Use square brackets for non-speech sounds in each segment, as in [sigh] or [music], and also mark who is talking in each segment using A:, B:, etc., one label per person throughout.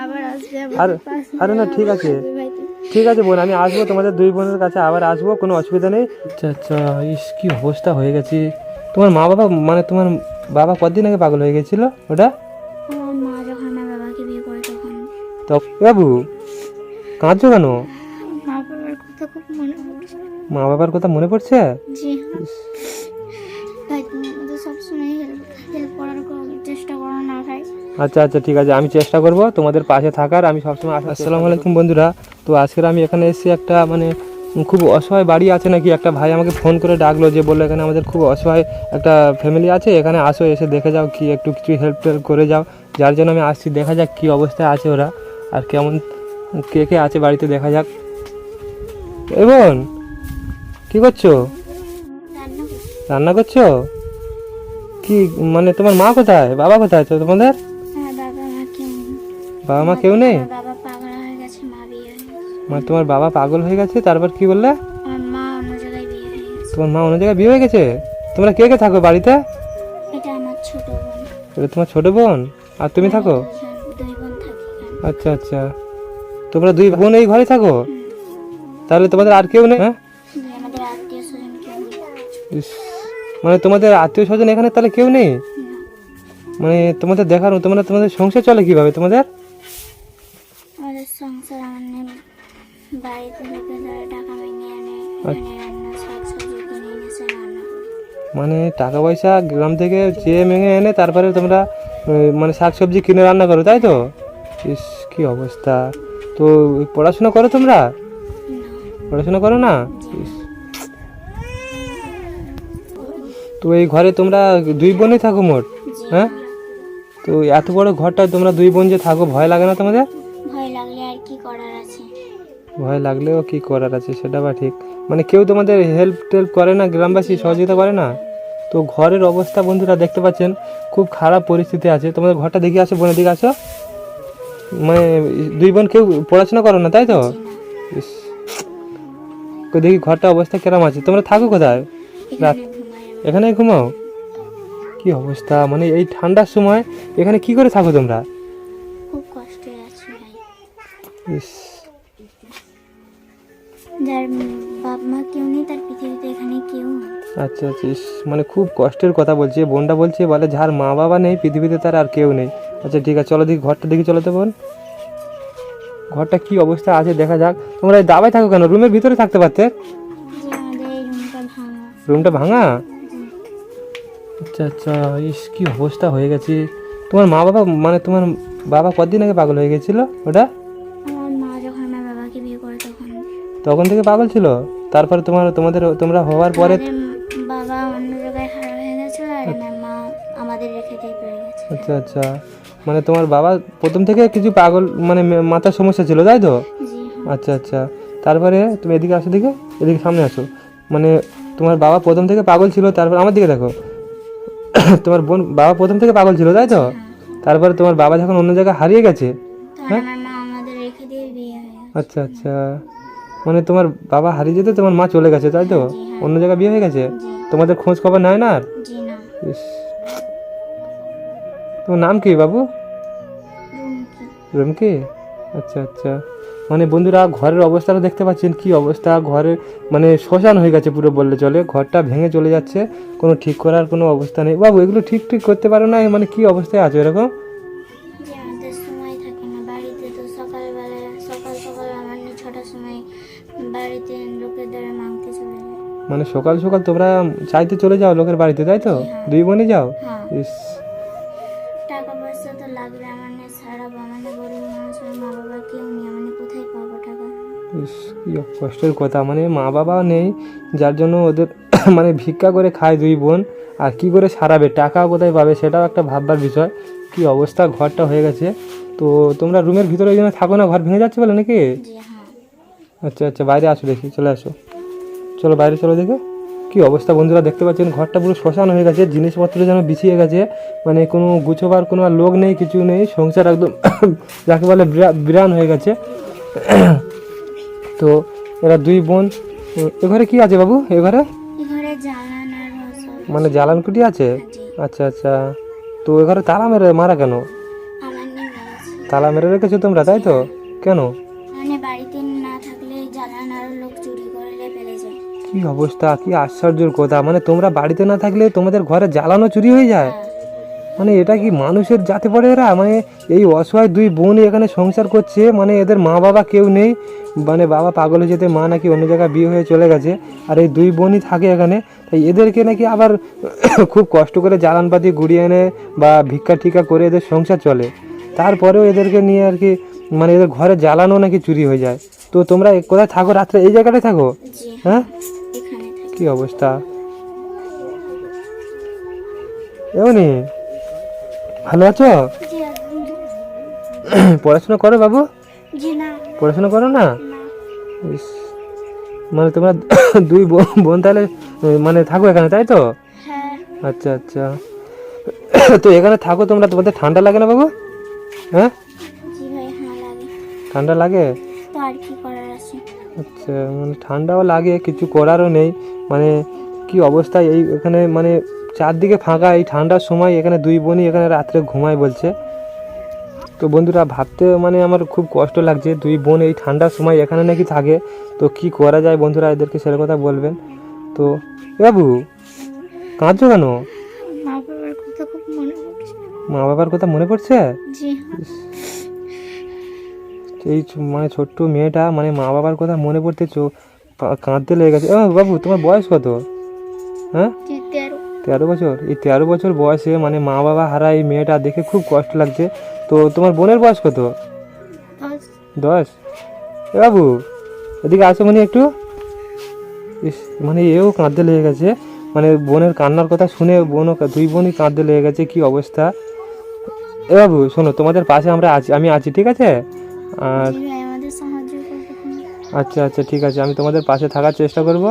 A: আর
B: আরে না ঠিক আছে ঠিক আছে বোন আমি আসবো তোমাদের দুই বোনের কাছে আবার আসবো কোনো অসুবিধা নেই আচ্ছা ইস কি অবস্থা হয়ে গেছে তোমার মা বাবা মানে তোমার বাবা কতদিন আগে পাগল হয়ে গেছিল ওটা তো বাবু কাঁদছো কেন মা বাবার কথা মনে পড়ছে আচ্ছা আচ্ছা ঠিক আছে আমি চেষ্টা করব তোমাদের পাশে থাকার আমি সবসময় আসসালামু আলাইকুম বন্ধুরা তো আজকের আমি এখানে এসেছি একটা মানে খুব অসহায় বাড়ি আছে নাকি একটা ভাই আমাকে ফোন করে ডাকলো যে বললো এখানে আমাদের খুব অসহায় একটা ফ্যামিলি আছে এখানে আসো এসে দেখে যাও কি একটু কিছু হেল্প টেল্প করে যাও যার জন্য আমি আসছি দেখা যাক কী অবস্থায় আছে ওরা আর কেমন কে কে আছে বাড়িতে দেখা যাক এবং কি করছো রান্না করছো কি মানে তোমার মা কোথায় বাবা কোথায় তোমাদের বাবা মা কেউ নেই মানে তোমার বাবা পাগল হয়ে গেছে তারপর কি বললে তোমার মা অন্য জায়গায় বিয়ে হয়ে গেছে তোমরা কে কে থাকো বাড়িতে এটা তোমার ছোট বোন আর তুমি হ্যাঁ, থাকো আচ্ছা আচ্ছা তোমরা দুই বোন এই ঘরে থাকো তাহলে তোমাদের আর কেউ নেই হ্যাঁ মানে তোমাদের আত্মীয় স্বজন এখানে তাহলে কেউ নেই মানে তোমাদের দেখার তোমরা মানে তোমাদের সংসার চলে কিভাবে তোমাদের
A: আমাদের সংসার বাড়িতে টাকা আনে
B: মানে টাকা পয়সা গ্রাম থেকে চেয়ে ভেঙে এনে তারপরে তোমরা মানে শাক সবজি কিনে রান্না করো তাই তো ইস কি অবস্থা তো পড়াশোনা করো তোমরা পড়াশোনা করো না তো এই ঘরে তোমরা দুই বোনই থাকো মোট হ্যাঁ তো এত বড় ঘরটা তোমরা দুই বোন যে থাকো ভয় লাগে না তোমাদের ভয় লাগলেও কি করার আছে সেটা বা ঠিক মানে কেউ তোমাদের হেল্প টেল্প করে না গ্রামবাসী সহযোগিতা করে না তো ঘরের অবস্থা বন্ধুরা দেখতে পাচ্ছেন খুব খারাপ পরিস্থিতি আছে তোমাদের ঘরটা দেখে আসো বোনের দিকে আসো মানে দুই বোন কেউ পড়াশোনা করো না তাই তো দেখি ঘরটা অবস্থা কেরম আছে তোমরা থাকো কোথায় রাত এখানে ঘুমাও কি অবস্থা মানে এই ঠান্ডার সময় এখানে কি করে থাকো তোমরা
A: খুব যার বাপ মা কেউ নেই তার পৃথিবীতে এখানে কেউ
B: আচ্ছা আচ্ছা মানে খুব কষ্টের কথা বলছে বোনটা বলছে বলে যার মা বাবা নেই পৃথিবীতে তার আর কেউ নেই আচ্ছা ঠিক আছে চলো দেখি ঘরটা দেখি চলো তো বোন ঘরটা কি অবস্থা আছে দেখা যাক তোমরা এই দাবায় থাকো কেন রুমের ভিতরে থাকতে পারতে রুমটা ভাঙা আচ্ছা আচ্ছা ইস কি অবস্থা হয়ে গেছে তোমার মা বাবা মানে তোমার বাবা কদিন আগে পাগল হয়ে গেছিলো ওটা তখন থেকে পাগল ছিল তারপরে তোমার তোমাদের তোমরা হওয়ার পরে আচ্ছা আচ্ছা মানে তোমার বাবা প্রথম থেকে কিছু পাগল মানে মাথার সমস্যা ছিল তাই তো
A: হ্যাঁ।
B: আচ্ছা আচ্ছা তারপরে তুমি এদিকে আসো দিকে এদিকে সামনে আসো মানে তোমার বাবা প্রথম থেকে পাগল ছিল তারপর আমার দিকে দেখো [coughs] তোমার বোন বাবা প্রথম থেকে পাগল ছিল তাই তো হ্যাঁ। তারপরে তোমার বাবা যখন অন্য জায়গায় হারিয়ে গেছে হ্যাঁ আচ্ছা আচ্ছা মানে তোমার বাবা হারিয়ে যেতে তোমার মা চলে গেছে তাই তো হ্যাঁ। অন্য জায়গায় বিয়ে হয়ে গেছে তোমাদের খোঁজ খবর নেয় না আর তোমার নাম কি বাবু রুমকি আচ্ছা আচ্ছা মানে বন্ধুরা ঘরের অবস্থাটা দেখতে পাচ্ছেন কি অবস্থা ঘরে মানে শ্মশান হয়ে গেছে পুরো বললে চলে ঘরটা ভেঙে চলে যাচ্ছে কোনো ঠিক করার কোনো অবস্থা নেই বাবু এগুলো ঠিক ঠিক করতে পারো না মানে কি অবস্থায় আছো এরকম
A: সকাল সকাল ছটার সময় বাড়িতে লোকের দ্বারা মাংতে চলে যায়
B: মানে সকাল সকাল তোমরা চাইতে চলে যাও লোকের বাড়িতে তাই তো হ্যাঁ। দুই বোনই যাও হ্যাঁ। ইস
A: টাকা পয়সা তো লাগবে মানে সারা বামানে গরিব মানুষ মা বাবা কেউ নেই মানে কোথায় পাবো টাকা
B: কষ্টের কথা মানে মা বাবা নেই যার জন্য ওদের [coughs] মানে ভিক্ষা করে খায় দুই বোন আর কি করে সারাবে টাকা কোথায় পাবে সেটাও একটা ভাববার বিষয় কি অবস্থা ঘরটা হয়ে গেছে তো তোমরা রুমের ভিতরে ওই জন্য থাকো না ঘর ভেঙে যাচ্ছে বলে নাকি আচ্ছা আচ্ছা বাইরে আসো দেখি চলে আসো চলো বাইরে চলো দেখো কি অবস্থা বন্ধুরা দেখতে পাচ্ছেন ঘরটা পুরো শ্মশান হয়ে গেছে জিনিসপত্র যেন বিছিয়ে গেছে মানে কোনো গুছোবার কোনো আর লোক নেই কিছু নেই সংসার একদম [coughs] যাকে বলে বিরান হয়ে গেছে [coughs] তো এরা দুই বোন এ ঘরে কি আছে বাবু এ ঘরে মানে জ্বালানকুটি আছে হ্যাঁ, আচ্ছা আচ্ছা তো এ ঘরে তালা মেরে মারা কেন তালা মেরে রেখেছো তোমরা তাই তো কেন কি অবস্থা কি আশ্চর্যর কথা মানে তোমরা বাড়িতে না থাকলে তোমাদের ঘরে জ্বালানো চুরি হয়ে যায় মানে এটা কি মানুষের যাতে পড়ে এরা মানে এই অসহায় দুই বোন এখানে সংসার করছে মানে এদের মা বাবা কেউ নেই মানে বাবা পাগল হয়ে যেতে মা নাকি অন্য জায়গায় বিয়ে হয়ে চলে গেছে আর এই দুই বোনই থাকে এখানে তাই এদেরকে নাকি আবার [coughs] খুব কষ্ট করে জ্বালানপাতি গুড়িয়ে এনে বা ভিক্ষা টিকা করে এদের সংসার চলে তারপরেও এদেরকে নিয়ে আর কি মানে এদের ঘরে জ্বালানো নাকি চুরি হয়ে যায় তো তোমরা কোথায় থাকো রাত্রে এই জায়গাটায় থাকো হ্যাঁ কি অবস্থা এমনি ভালো আছো পড়াশোনা করো বাবু পড়াশোনা করো না মানে তোমরা [coughs] দুই বোন তাহলে মানে থাকো এখানে তাই তো হ্যাঁ। আচ্ছা আচ্ছা [coughs] তো এখানে থাকো তোমরা তোমাদের ঠান্ডা লাগে না বাবু হ্যাঁ, হ্যাঁ ঠান্ডা লাগে আচ্ছা মানে ঠান্ডাও লাগে কিছু করারও নেই মানে কি অবস্থা এই এখানে মানে চারদিকে ফাঁকা এই ঠান্ডার সময় এখানে দুই বোনই এখানে রাত্রে ঘুমায় বলছে তো বন্ধুরা ভাবতে মানে আমার খুব কষ্ট লাগছে দুই বোন এই ঠান্ডার সময় এখানে নাকি থাকে তো কি করা যায় বন্ধুরা এদেরকে সেরকম কথা বলবেন তো বাবু কাঁদছো কেন
A: মা বাবার কথা মনে পড়ছে হ্যাঁ।
B: এই মানে ছোট্ট মেয়েটা মানে মা বাবার কথা মনে পড়তে কাঁদতে লেগে গেছে ও বাবু তোমার বয়স কত হ্যাঁ তেরো বছর এই তেরো বছর বয়সে মানে মা বাবা হারা এই মেয়েটা দেখে খুব কষ্ট লাগছে তো তোমার বোনের বয়স কত দশ এ বাবু এদিকে আসো মানে একটু ইস মানে এও কাঁদতে লেগে গেছে মানে বোনের কান্নার কথা শুনে বোনও দুই বোনই কাঁদতে লেগে গেছে কি অবস্থা এ বাবু শোনো তোমাদের পাশে আমরা আছি আমি আছি ঠিক আছে আর আচ্ছা আচ্ছা ঠিক আছে আমি তোমাদের পাশে থাকার চেষ্টা করব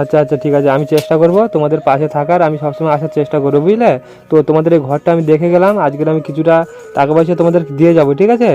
B: আচ্ছা আচ্ছা ঠিক আছে আমি চেষ্টা করব তোমাদের পাশে থাকার আমি সবসময় আসার চেষ্টা করবো বুঝলে তো তোমাদের এই ঘরটা আমি দেখে গেলাম আজকে আমি কিছুটা টাকা পয়সা তোমাদের দিয়ে যাব ঠিক আছে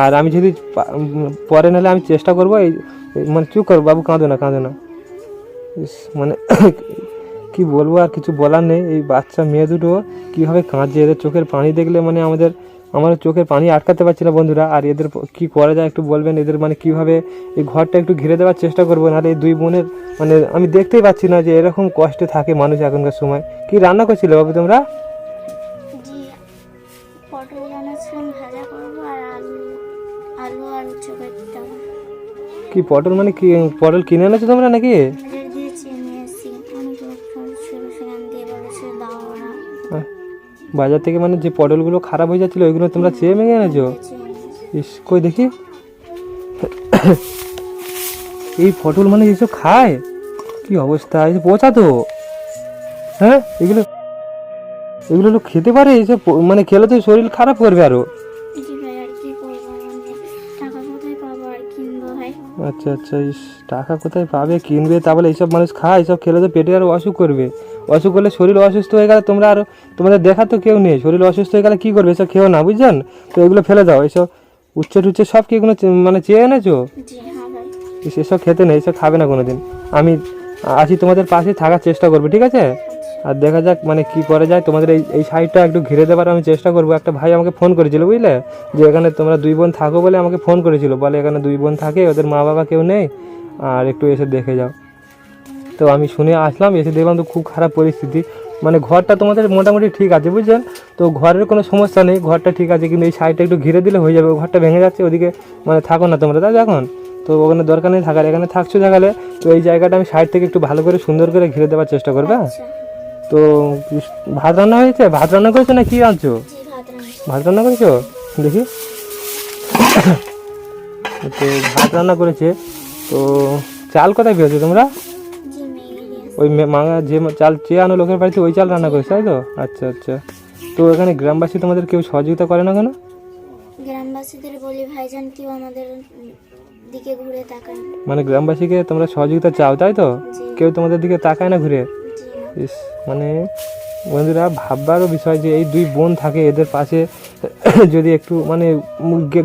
B: আর আমি যদি পরে নাহলে আমি চেষ্টা করবো এই মানে চুপ করবো বাবু কাঁদো না কাঁদো না মানে [coughs] কি বলবো আর কিছু বলার নেই এই বাচ্চা মেয়ে দুটো কীভাবে কাঁদছে এদের চোখের পানি দেখলে মানে আমাদের আমার চোখের পানি আটকাতে পারছি না বন্ধুরা আর এদের কি করা যায় একটু বলবেন এদের মানে কিভাবে এই ঘরটা একটু ঘিরে দেওয়ার চেষ্টা করবো নাহলে এই দুই বোনের মানে আমি দেখতেই পাচ্ছি না যে এরকম কষ্টে থাকে মানুষ এখনকার সময় কি রান্না করছিলে বাবু তোমরা কি পটল মানে কি পটল কিনে এনেছো তোমরা নাকি বাজার থেকে মানে যে পটলগুলো খারাপ হয়ে যাচ্ছিলো ওইগুলো তোমরা চেয়ে ভেঙে এনেছো ইস কই দেখি এই পটল মানে এইসব খায় কি অবস্থা এই পচা তো হ্যাঁ এগুলো এগুলো লোক খেতে পারে এইসব মানে খেলে তো শরীর খারাপ করবে আরো আচ্ছা আচ্ছা ইস টাকা কোথায় পাবে কিনবে তাহলে এইসব মানুষ খায় এইসব খেলে তো পেটে আরো অসুখ করবে অসুখ হলে শরীর অসুস্থ হয়ে গেলে তোমরা আর তোমাদের দেখা তো কেউ নেই শরীর অসুস্থ হয়ে গেলে কী করবে এসব খেও না বুঝছেন তো এগুলো ফেলে দাও এইসব উচ্চ টুচ্ছে সব কি এগুলো মানে চেয়ে এনেছো হ্যাঁ এসব খেতে নেই এসব খাবে না কোনো দিন আমি আছি তোমাদের পাশে থাকার চেষ্টা করবো ঠিক আছে আর দেখা যাক মানে কি করে যায় তোমাদের এই এই সাইডটা একটু ঘিরে দেবার আমি চেষ্টা করবো একটা ভাই আমাকে ফোন করেছিল বুঝলে যে এখানে তোমরা দুই বোন থাকো বলে আমাকে ফোন করেছিল বলে এখানে দুই বোন থাকে ওদের মা বাবা কেউ নেই আর একটু এসে দেখে যাও তো আমি শুনে আসলাম এসে দেখলাম তো খুব খারাপ পরিস্থিতি মানে ঘরটা তোমাদের মোটামুটি ঠিক আছে বুঝছেন তো ঘরের কোনো সমস্যা নেই ঘরটা ঠিক আছে কিন্তু এই সাইডটা একটু ঘিরে দিলে হয়ে যাবে ঘরটা ভেঙে যাচ্ছে ওদিকে মানে থাকো না তোমরা তাই এখন তো ওখানে দরকার নেই থাকার এখানে থাকছো দেখালে তো এই জায়গাটা আমি সাইড থেকে একটু ভালো করে সুন্দর করে ঘিরে দেওয়ার চেষ্টা করবে হ্যাঁ? আচ্ছা। তো ভাত রান্না হয়েছে ভাত রান্না করেছো না কী আনছো ভাত রান্না করেছো দেখি তো ভাত রান্না করেছে তো চাল কোথায় পেয়েছো তোমরা ওই মাঙা যে চাল চেয়ে আনো লোকের বাড়িতে ওই চাল রান্না করিস তাই তো আচ্ছা আচ্ছা তো এখানে গ্রামবাসী তোমাদের কেউ সহযোগিতা করে না কেন
A: গ্রামবাসীদের বলি ভাইজান কেউ আমাদের দিকে ঘুরে তাকায়
B: মানে গ্রামবাসীকে তোমরা সহযোগিতা চাও তাই তো কেউ তোমাদের দিকে তাকায় না ঘুরে ইস মানে বন্ধুরা ভাববারও বিষয় যে এই দুই বোন থাকে এদের পাশে [coughs] যদি একটু মানে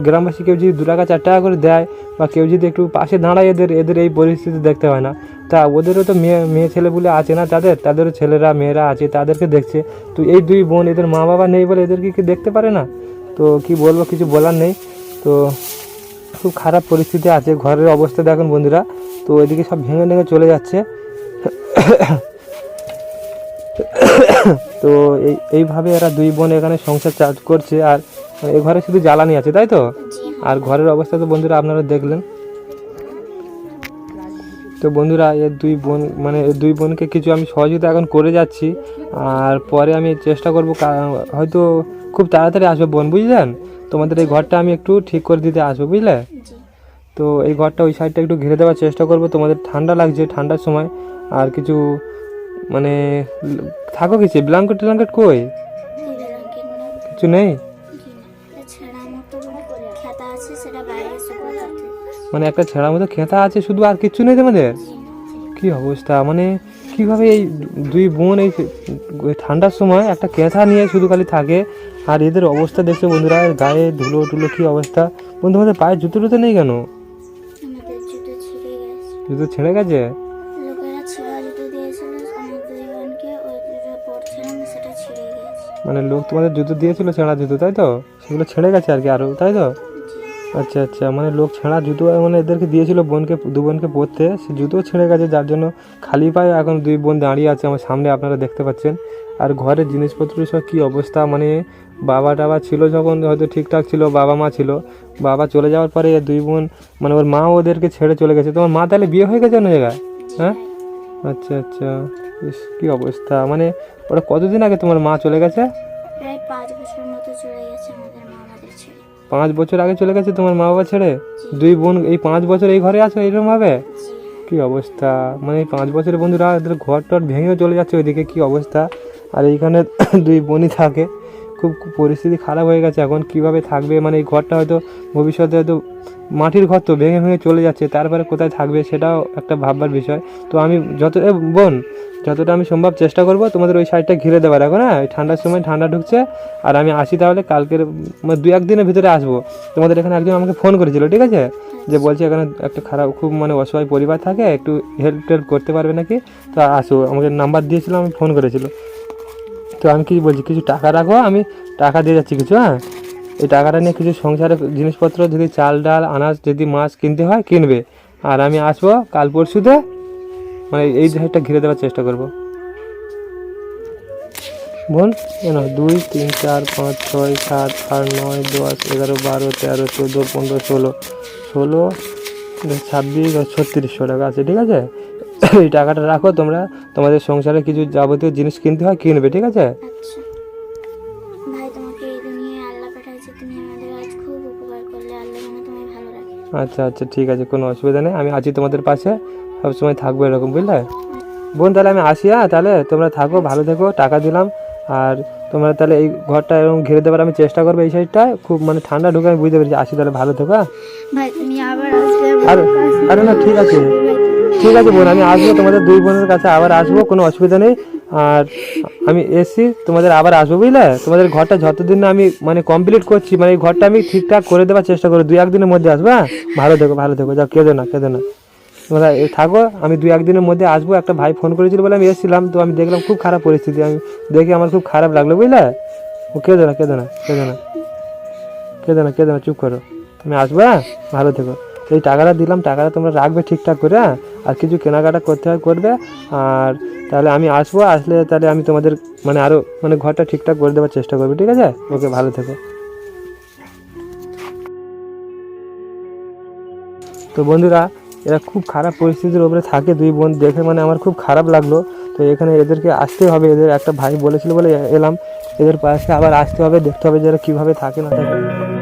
B: গ্রামবাসী কেউ যদি দু টাকা চার টাকা করে দেয় বা কেউ যদি একটু পাশে দাঁড়ায় এদের এদের এই পরিস্থিতি দেখতে হয় না তা ওদেরও তো মেয়ে মেয়ে ছেলেগুলো আছে না তাদের তাদেরও ছেলেরা মেয়েরা আছে তাদেরকে দেখছে তো এই দুই বোন এদের মা বাবা নেই বলে এদেরকে কি দেখতে পারে না তো কি বলবো কিছু বলার নেই তো খুব খারাপ পরিস্থিতি আছে ঘরের অবস্থা দেখুন বন্ধুরা তো এদিকে সব ভেঙে ভেঙে চলে যাচ্ছে [coughs] [coughs] তো এই এইভাবে এরা দুই বোন এখানে সংসার চার্জ করছে আর এ ঘরে শুধু জ্বালানি আছে তাই তো হ্যাঁ। আর ঘরের অবস্থা তো বন্ধুরা আপনারা দেখলেন তো বন্ধুরা এর দুই বোন মানে দুই বোনকে কিছু আমি সহযোগিতা এখন করে যাচ্ছি আর পরে আমি চেষ্টা করব হয়তো খুব তাড়াতাড়ি আসবে বোন বুঝলেন তোমাদের এই ঘরটা আমি একটু ঠিক করে দিতে আসবো বুঝলে তো এই ঘরটা ওই সাইডটা একটু ঘিরে দেওয়ার চেষ্টা করব তোমাদের ঠান্ডা লাগছে ঠান্ডার সময় আর কিছু মানে থাকো কিছু ব্ল্যাঙ্কেট ট্ল্যাঙ্কেট কই কিছু নেই মানে একটা ছেঁড়া মতো খেতা আছে শুধু আর কিচ্ছু নেই তোমাদের কি অবস্থা মানে কিভাবে এই দুই বোন এই ঠান্ডার সময় একটা কেঁথা নিয়ে শুধু খালি থাকে আর এদের অবস্থা দেখছো বন্ধুরা গায়ে ধুলো টুলো কি অবস্থা বন্ধু তোমাদের পায়ে জুতো টুতো নেই কেন জুতো ছেড়ে গেছে মানে লোক তোমাদের জুতো দিয়েছিল ছেঁড়া জুতো তাই তো সেগুলো ছেড়ে গেছে আর কি আরও তাই তো আচ্ছা আচ্ছা মানে লোক ছেঁড়া জুতো মানে এদেরকে দিয়েছিল বোনকে দু বোনকে পরতে সে জুতো ছেড়ে গেছে যার জন্য খালি পায়ে এখন দুই বোন দাঁড়িয়ে আছে আমার সামনে আপনারা দেখতে পাচ্ছেন আর ঘরের জিনিসপত্র সব কী অবস্থা মানে বাবা টাবা ছিল যখন হয়তো ঠিকঠাক ছিল বাবা মা ছিল বাবা চলে যাওয়ার পরে দুই বোন মানে ওর মা ওদেরকে ছেড়ে চলে গেছে তোমার মা তাহলে বিয়ে হয়ে গেছে অন্য জায়গায় হ্যাঁ আচ্ছা আচ্ছা ইস কি অবস্থা মানে ওরা কতদিন আগে তোমার মা চলে গেছে পাঁচ বছর আগে চলে গেছে তোমার মা বাবা ছেড়ে দুই বোন এই পাঁচ বছর এই ঘরে আছে এরকম ভাবে কি অবস্থা মানে এই পাঁচ বছরের বন্ধুরা ঘর টর ভেঙেও চলে যাচ্ছে ওইদিকে কি অবস্থা আর এইখানে [coughs] দুই বোনই থাকে খুব পরিস্থিতি খারাপ হয়ে গেছে এখন কীভাবে থাকবে মানে এই ঘরটা হয়তো ভবিষ্যতে হয়তো মাটির ঘর তো ভেঙে ভেঙে চলে যাচ্ছে তারপরে কোথায় থাকবে সেটাও একটা ভাববার বিষয় তো আমি যত বোন যতটা আমি সম্ভব চেষ্টা করব তোমাদের ওই সাইডটা ঘিরে দেওয়ার এখন হ্যাঁ ঠান্ডার সময় ঠান্ডা ঢুকছে আর আমি আসি তাহলে কালকের মানে দু একদিনের ভিতরে আসবো তোমাদের এখানে একজন আমাকে ফোন করেছিল ঠিক আছে যে বলছে এখানে একটা খারাপ খুব মানে অসহায় পরিবার থাকে একটু হেল্প টেল্প করতে পারবে নাকি তো আসো আমাকে নাম্বার দিয়েছিল আমি ফোন করেছিল তো আমি কি বলছি কিছু টাকা রাখো আমি টাকা দিয়ে যাচ্ছি কিছু হ্যাঁ এই টাকাটা নিয়ে কিছু সংসারের জিনিসপত্র যদি চাল ডাল আনাজ যদি মাছ কিনতে হয় কিনবে আর আমি আসবো কাল পরশুতে মানে এই জায়গাটা ঘিরে দেওয়ার চেষ্টা করব বোন কেন দুই তিন চার পাঁচ ছয় সাত আট নয় দশ এগারো বারো তেরো চোদ্দো পনেরো ষোলো ষোলো ছাব্বিশ ছত্রিশশো টাকা আছে ঠিক আছে [laughs] এই টাকাটা রাখো তোমরা তোমাদের সংসারে কিছু যাবতীয় জিনিস কিনতে হয় কিনবে ঠিক আছে আচ্ছা।, আচ্ছা আচ্ছা ঠিক আছে কোনো অসুবিধা নেই আমি আছি তোমাদের পাশে সবসময় থাকবো এরকম বুঝলে বোন তাহলে আমি আসি হ্যাঁ তাহলে তোমরা থাকো আচ্ছা। ভালো থেকো টাকা দিলাম আর তোমরা তাহলে এই ঘরটা এরকম ঘিরে দেবার আমি চেষ্টা করবো এই সাইডটা খুব মানে ঠান্ডা ঢুকে আমি বুঝতে পেরেছি আসি তাহলে ভালো থেকো হ্যাঁ? আর আরে না ঠিক আছে ঠিক আছে বোন আমি আসবো তোমাদের দুই বোনের কাছে আবার আসবো কোনো অসুবিধা নেই আর আমি এসি তোমাদের আবার আসবো বুঝলে তোমাদের ঘরটা যতদিন না আমি মানে কমপ্লিট করছি মানে এই ঘরটা আমি ঠিকঠাক করে দেওয়ার চেষ্টা করি দুই একদিনের মধ্যে আসবো হ্যাঁ ভালো দেখো ভালো দেখো যাও কেঁদো না কেঁদো না তোমরা থাকো আমি দুই একদিনের মধ্যে আসবো একটা ভাই ফোন করেছিল বলে আমি এসেছিলাম তো আমি দেখলাম খুব খারাপ পরিস্থিতি আমি দেখে আমার খুব খারাপ লাগলো বুঝলে ও কেঁদো না কেঁদো না কেঁদো না কেঁদো না কেঁদো না চুপ করো তুমি আসবো হ্যাঁ ভালো থেকো এই টাকাটা দিলাম টাকাটা তোমরা রাখবে ঠিকঠাক করে হ্যাঁ? আর কিছু কেনাকাটা করতে হয় করবে আর তাহলে আমি আসবো আসলে তাহলে আমি তোমাদের মানে আরও মানে ঘরটা ঠিকঠাক করে দেওয়ার চেষ্টা করবো ঠিক আছে ওকে ভালো থেকো তো বন্ধুরা এরা খুব খারাপ পরিস্থিতির ওপরে থাকে দুই বোন দেখে মানে আমার খুব খারাপ লাগলো তো এখানে এদেরকে আসতে হবে এদের একটা ভাই বলেছিল বলে এলাম এদের পাশে আবার আসতে হবে দেখতে হবে যে এরা কীভাবে থাকে না থাকে